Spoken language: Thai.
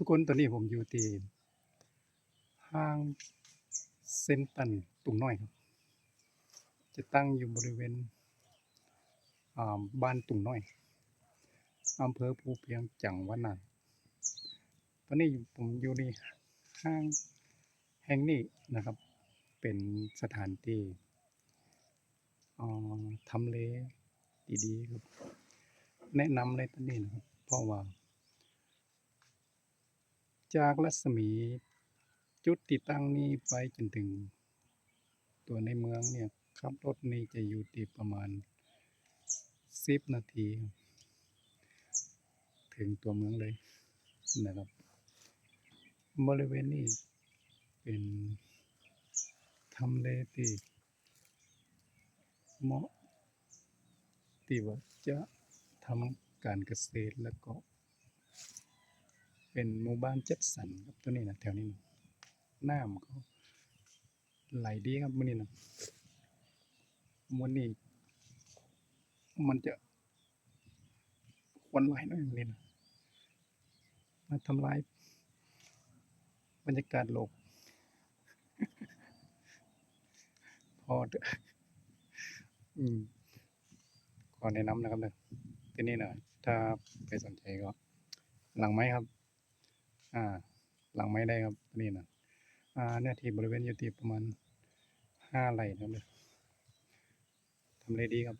ทุกคนตอนนี้ผมอยู่ที่ห้างเซ็นตันตุงน้อยครับ จะตั้งอยู่บริเวณอ่าบ้านตุงน้อยอำเภอภูเพียงจังหวัดน่านตอนนี้ผมอยู่ในห้างแห่งนี้นะครับ เป็นสถานที่อ่าทำเลดีๆครับ แนะนำเลยตอนนี้นะครับ เพราะว่า จากรัศมี จุดติดตั้งนี้ไปจนถึง ตัวในเมืองเนี่ยขับรถนี่จะอยู่ที่ประมาณ10นาที ถึงตัวเมืองเลยนะครับ บริเวณนี้เป็นทำเลที่เหมาะที่ว่าจะทำการเกษตรแล้วก็ เป็นหมู่บ้านเจัดสรรครับตัวนี้นะแถวนี้นะน้ำก็ไหลดีครับมื้อนี้นะมื้อนี้ มันจะควันไหลหน่อยมื้อนี้นะมาทำลายบรรยากาศโลก พอเถอะอืมขอแนะนำนะครับเนี่ยที่นี่นะถ้าไปสนใจก็ หลังไม้ครับ อ่า หลังไม้ได้ครับนี่นะอ่าเนี่ยที่บริเวณอยู่ที่ประมาณห้าไร่นะครับเนี่ยทำเลดีครับ